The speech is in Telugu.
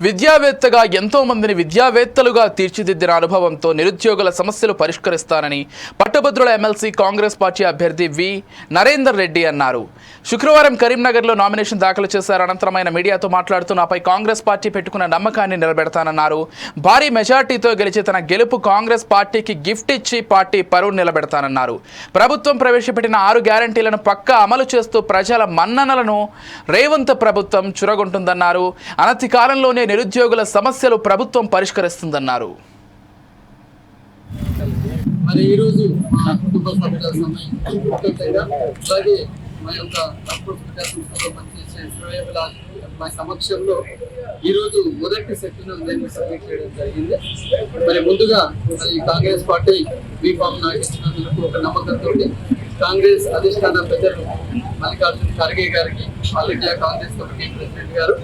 విద్యావేత్తగా ఎంతో మందిని విద్యావేత్తలుగా తీర్చిదిద్దిన అనుభవంతో నిరుద్యోగుల సమస్యలు పరిష్కరిస్తానని పట్టభద్రుల ఎమ్మెల్సీ కాంగ్రెస్ పార్టీ అభ్యర్థి వి. నరేందర్ రెడ్డి అన్నారు. శుక్రవారం కరీంనగర్లో నామినేషన్ దాఖలు చేశారు. అనంతరం ఆయన మీడియాతో మాట్లాడుతూ నాపై కాంగ్రెస్ పార్టీ పెట్టుకున్న నమ్మకాన్ని నిలబెడతానన్నారు. భారీ మెజార్టీతో గెలిచి తన గెలుపు కాంగ్రెస్ పార్టీకి గిఫ్ట్ ఇచ్చి పార్టీ పరువు నిలబెడతానన్నారు. ప్రభుత్వం ప్రవేశపెట్టిన ఆరు గ్యారంటీలను పక్కా అమలు చేస్తూ ప్రజల మన్ననలను రేవంత్ ప్రభుత్వం చురగొంటుందన్నారు. అనతి కాలంలోనే నిరుద్యోగుల సమస్యలు ప్రభుత్వం పరిష్కరిస్తుందన్నారు. మరి ఈ రోజు కుటుంబ సభ్యుల సమయం అలాగే మా యొక్క సంస్థలో పనిచేసే శ్రేయబుల మా సమక్షంలో ఈ మొదటి సెషన్ దీన్ని సబ్మిట్ చేయడం జరిగింది. మరి ముందుగా ఈ కాంగ్రెస్ పార్టీ బీఫామ్ నాకు ఇచ్చినందుకు ఒక నమ్మకంతో కాంగ్రెస్ అధిష్టాన పెద్దలు మల్లికార్జున ఖర్గే గారికి all India Congress committee president గారు